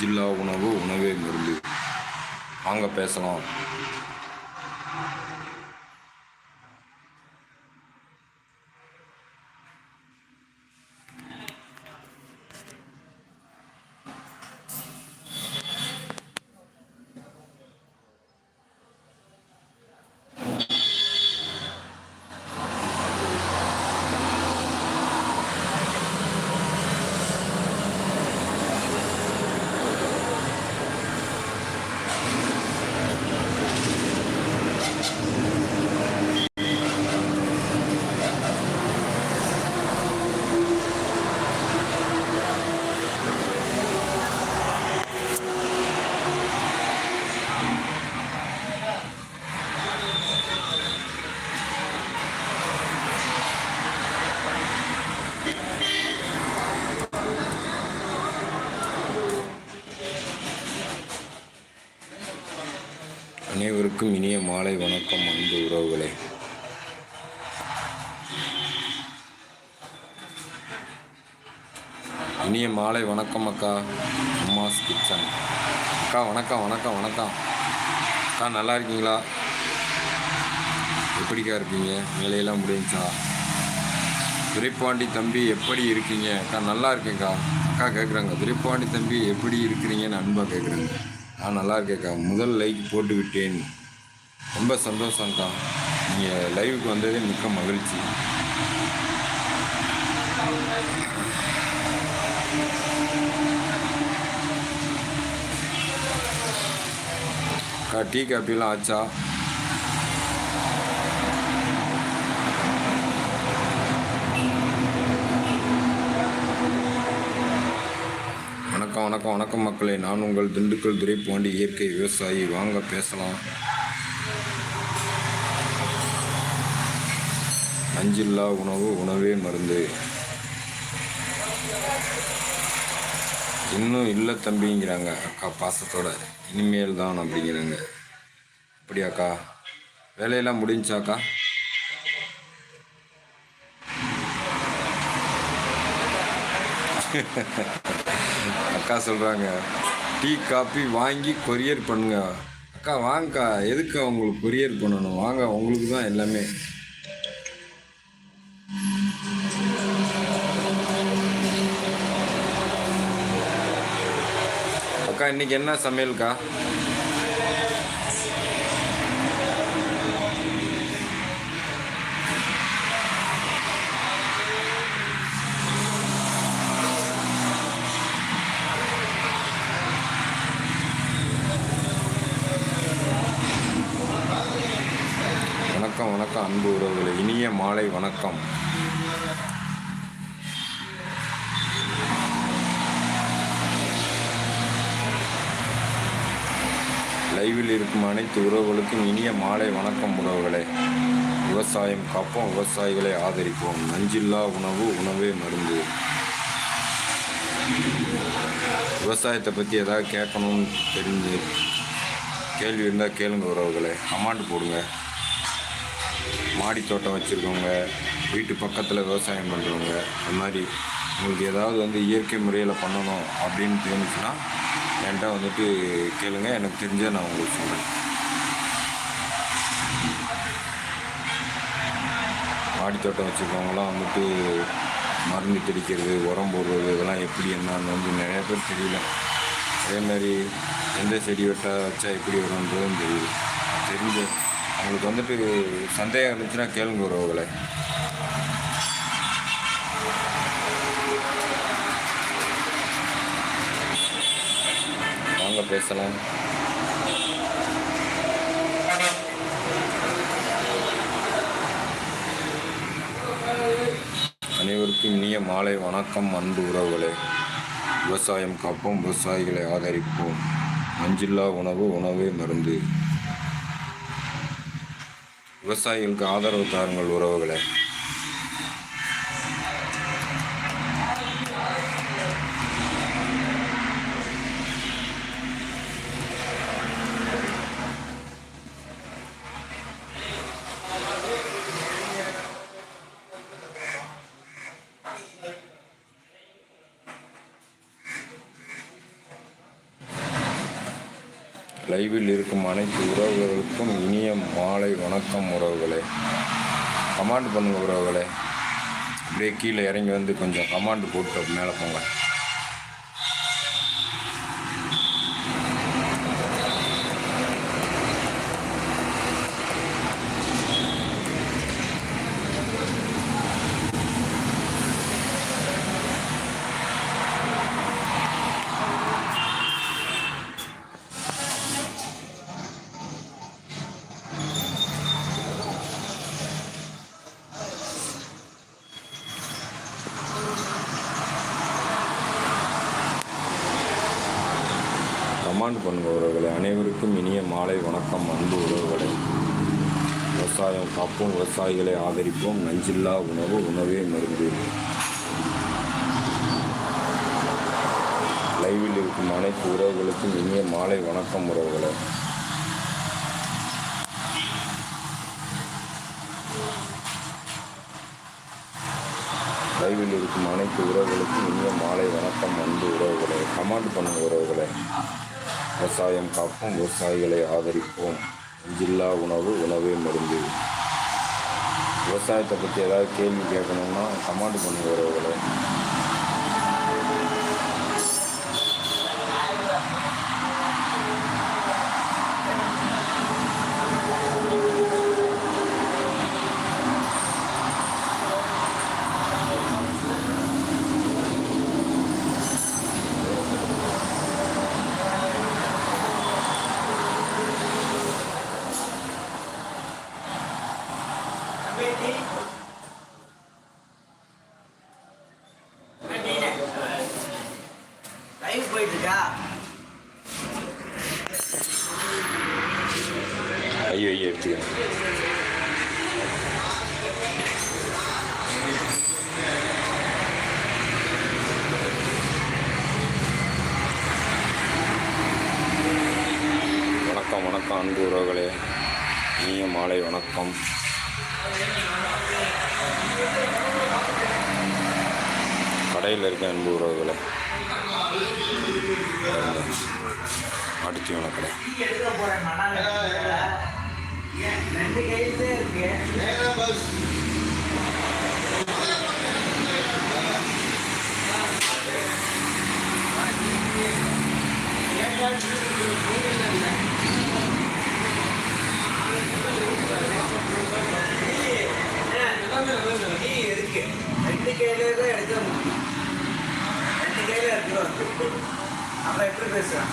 நஞ்சில்லா உணவு உணவே மருந்து வாங்க பேசலாம். அனைவருக்கும் இனிய மாலை வணக்கம் அன்பு உறவுகளே. இனிய மாலை வணக்கம் அக்கா அம்மாஸ் கிச்சன். அக்கா வணக்கம் வணக்கம் வணக்கம். அக்கா நல்லா இருக்கீங்களா? எப்படிக்கா இருக்கீங்க? வேலையெல்லாம் முடிஞ்சா துரைப்பாண்டி தம்பி எப்படி இருக்கீங்க? அக்கா நல்லா இருக்கேன்க்கா. அக்கா கேட்குறாங்க துரைப்பாண்டி தம்பி எப்படி இருக்கிறீங்கன்னு அன்பாக கேட்குறாங்க நான் நல்லா இருக்கேக்கா முதல் லைக் போட்டு விட்டேன். ரொம்ப சந்தோஷம்க்கா நீங்கள் லைவுக்கு வந்ததே மிக்க மகிழ்ச்சி. அக்கா டீ காப்பிலாம் ஆச்சா? வணக்கம் வணக்கம் வணக்கம் மக்களே. நான் உங்கள் திண்டுக்கல் துரைப்பாண்டி இயற்கை விவசாயி. வாங்க பேசலாம். அஞ்சில்லா உணவு உணவே மருந்து. இன்னும் இல்லை தம்பிங்கிறாங்க அக்கா பாசத்தோட. இனிமேல் தான் அப்படிங்கிறாங்க. அப்படியாக்கா? வேலையெல்லாம் முடிஞ்சாக்கா? அக்கா சொல்கிறாங்க டீ காப்பி வாங்கி கொரியர் பண்ணுங்க. அக்கா வாங்கக்கா. எதுக்கு அவங்களுக்கு கொரியர் பண்ணணும்? வாங்க உங்களுக்கு தான் எல்லாமே. அக்கா இன்னைக்கு என்ன சமையல்க்கா வணக்கம் வணக்கம் அன்பு உறவுகளை. இனிய மாலை வணக்கம். லைவில் இருக்கும் அனைத்து உறவுகளுக்கும் இனிய மாலை வணக்கம் உறவுகளே. விவசாயம் காப்போம் விவசாயிகளை ஆதரிப்போம். நஞ்சில்லா உணவு உணவே மருந்து. விவசாயத்தை பற்றி ஏதாவது கேட்கணும்னு தெரிஞ்சு கேள்வி இருந்தால் கேளுங்க உறவுகளே. கமாண்ட் போடுங்க. மாடி தோட்டம் வச்சுருக்கவங்க வீட்டு பக்கத்தில் விவசாயம் பண்ணுறவங்க அந்த மாதிரி உங்களுக்கு ஏதாவது வந்து இயற்கை முறையில் பண்ணணும் அப்படின்னு தோணுச்சுன்னா என்கிட்ட வந்துட்டு கேளுங்க எனக்கு தெரிஞ்ச நான் உங்களுக்கு சொல்கிறேன் மாடித்தோட்டம் வச்சுருக்கவங்களாம் வந்துட்டு மருந்து தெளிக்கிறது உரம் போடுறது இதெல்லாம் எப்படி என்னன்னு வந்து நிறைய பேர் தெரியல. அதே மாதிரி எந்த செடி வெட்டா வச்சா எப்படி வரும்ன்றதும் தெரியுது தெரிஞ்ச அவங்களுக்கு வந்துட்டு சந்தேகம் இருந்துச்சுன்னா கேளுங்க உறவுகளை வாங்க பேசலாம். அனைவருக்கும் இனிய மாலை வணக்கம் அன்பு உறவுகளே. விவசாயம் காப்போம் விவசாயிகளை ஆதரிப்போம். மஞ்சில்லா உணவு உணவே மருந்து. விவசாயிகளுக்கு ஆதரவு தாருங்கள் உறவுகளை. லைவில் இருக்கும் அனைத்து உறவுகளுக்கும் இனிய மாலை வணக்கம் உறவுகளே. கமாண்ட் பண்ணுங்கள் உறவுகளே. அப்படியே கீழே இறங்கி வந்து கொஞ்சம் கமாண்ட் போட்டு மேலே போங்க. கமாண்ட் பண்ணுங்க அனைவருக்கும் இனிய மாலை வணக்கம் அன்பு உறவுகளை. விவசாயம் காப்போம் விவசாயிகளை ஆதரிப்போம். நஞ்சில்லா உணவு உணவே மருந்து. லைவில் இருக்கும் அனைத்து உறவுகளுக்கும் இனிய மாலை வணக்கம் உறவுகளை. லைவில் இருக்கும் அனைத்து உறவுகளுக்கும் இனிய மாலை வணக்கம் அன்பு உறவுகளை. கமாண்ட் பண்ணும் உறவுகளை. விவசாயம் காப்போம் விவசாயிகளை ஆதரிப்போம். ஜில்லா உணவு உணவே மருந்து. விவசாயத்தை பற்றி ஏதாவது கேள்வி கேட்கணும்னா கமாண்ட் பண்ணுங்க உறவுகளே ஐயோ ஐயோ எப்படி வணக்கம் வணக்கம் அன்பு உறவுகளே. இனிய மாலை வணக்கம். கடையில் இருக்க அன்பு உறவுகளே. அடிச்சு கடை ரெண்டு கையிலே இருக்கு நீ இருக்கு ரெண்டு கையிலே தான் எடுக்க முடியும் ரெண்டு கையில இருக்கிறோம் அப்ப எப்படி பேசுறான்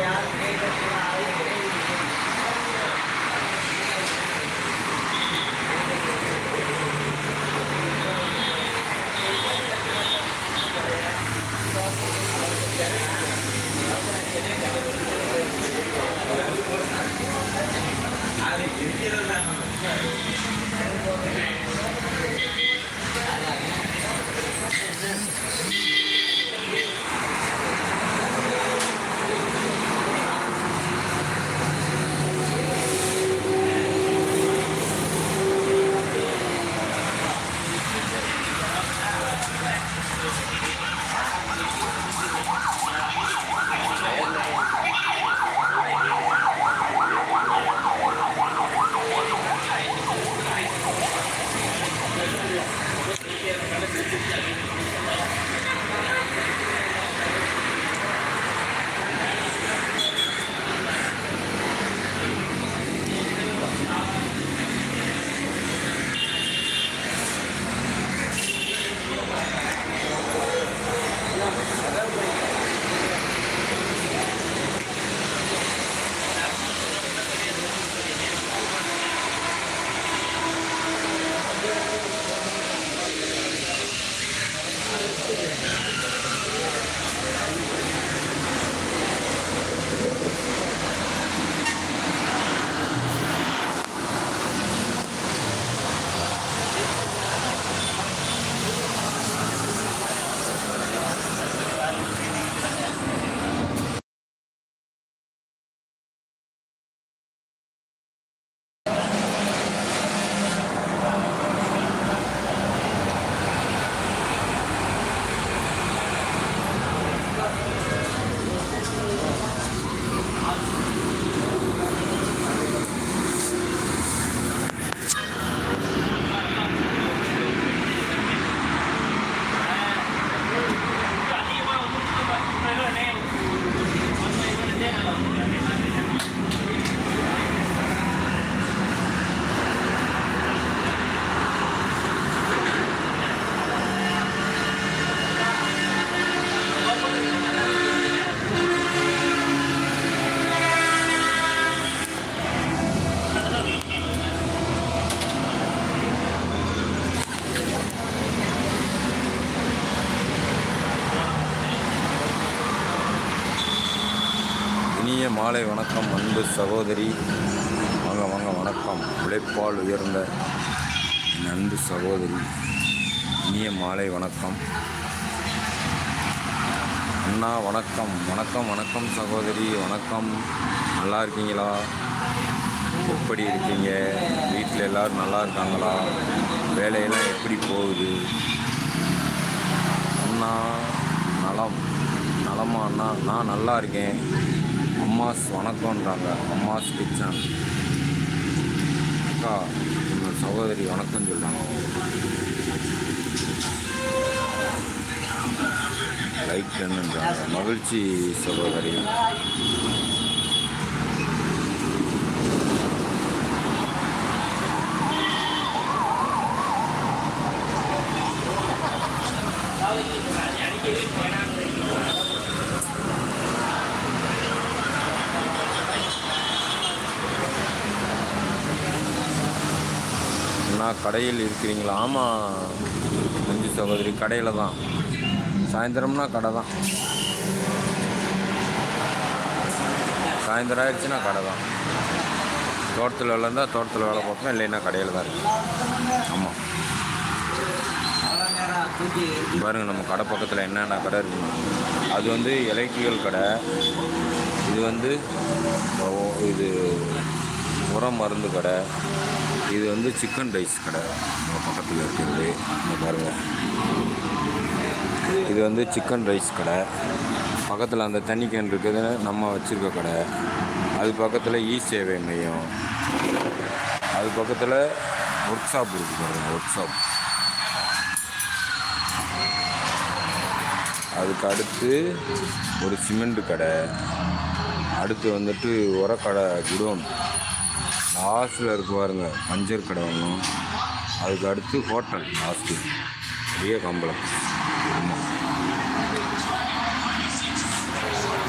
யார் கேட்கலாம் மாலை வணக்கம் அன்பு சகோதரி. வாங்க வாங்க வணக்கம். உழைப்பால் உயர்ந்த என் அன்பு சகோதரி இனிய மாலை வணக்கம். அண்ணா வணக்கம். வணக்கம் வணக்கம் சகோதரி. வணக்கம். நல்லா இருக்கீங்களா? எப்படி இருக்கீங்க? வீட்டில் எல்லோரும் நல்லா இருக்காங்களா? வேலையெல்லாம் எப்படி போகுது? அண்ணா நலம். நலமா அண்ணா? நான் நல்லா இருக்கேன். அம்மாஸ் வணக்கம்ன்றாங்க. அம்மாஸ் கிச்சன். அக்கா உங்கள் சகோதரி வணக்கம் சொல்கிறாங்க லைக் பண்ணுன்றாங்க. மகிழ்ச்சி சகோதரி அண்ணா கடையில் இருக்கிறீங்களா? ஆமாம் மஞ்சு சகோதரி. கடையில் தான். சாயந்தரம்னா கடை தான். சாயந்தரம் ஆயிடுச்சுன்னா கடை தான். தோட்டத்தில் வேலை இருந்தால் தோட்டத்தில் வேலை பார்ப்பேன் இல்லைன்னா கடையில் தான் இருக்கு ஆமாம் பாருங்கள் பாருங்க நம்ம கடை பக்கத்தில் என்னென்ன கடை இருக்குன்னு. அது வந்து எலக்ட்ரிக்கல் கடை. இது வந்து இது உரம் மருந்து கடை. இது வந்து சிக்கன் ரைஸ் கடை. நம்ம பக்கத்தில் இருக்கிறது. இந்த பாருங்கள் இது வந்து சிக்கன் ரைஸ் கடை. பக்கத்தில் அந்த தண்ணி கேன் இருக்குது. நம்ம வச்சுருக்க கடை. அது பக்கத்தில் இ சேவை மையம். அது பக்கத்தில் ஒர்க் ஷாப் இருக்குது பாருங்கள் ஒர்க் ஷாப் அதுக்கு அடுத்து ஒரு சிமெண்ட் கடை. அடுத்து வந்துட்டு உரக்கடை குடோன். ஹாஸ்டலில் இருக்கு பாருங்க. பஞ்சர் கடை ஒன்றும் அதுக்கு அடுத்து ஹோட்டல் ஹாஸ்டல் பெரிய கம்பளம். ஆமாம்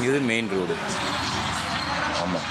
இது மெயின் ரோடு ஆமாம்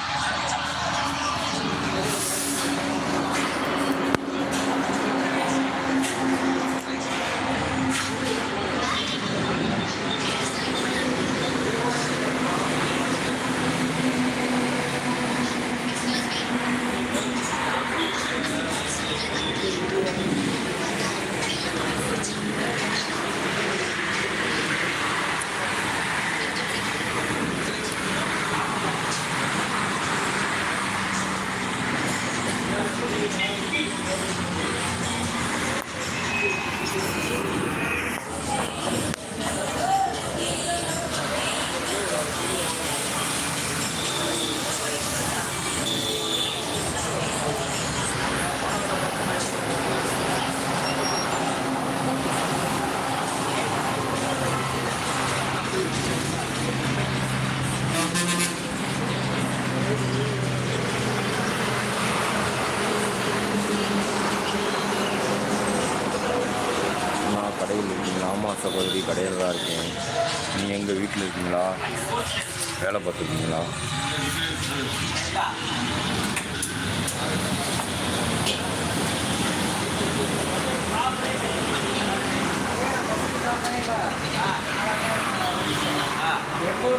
நான் கடையில் இருக்கீங்களா ஆமாம் சகோதரி கடையில் தான் இருக்கேன் நீங்கள் எங்கள் வீட்டில் இருக்கீங்களா பார்த்துருக்கீங்களா? எப்போ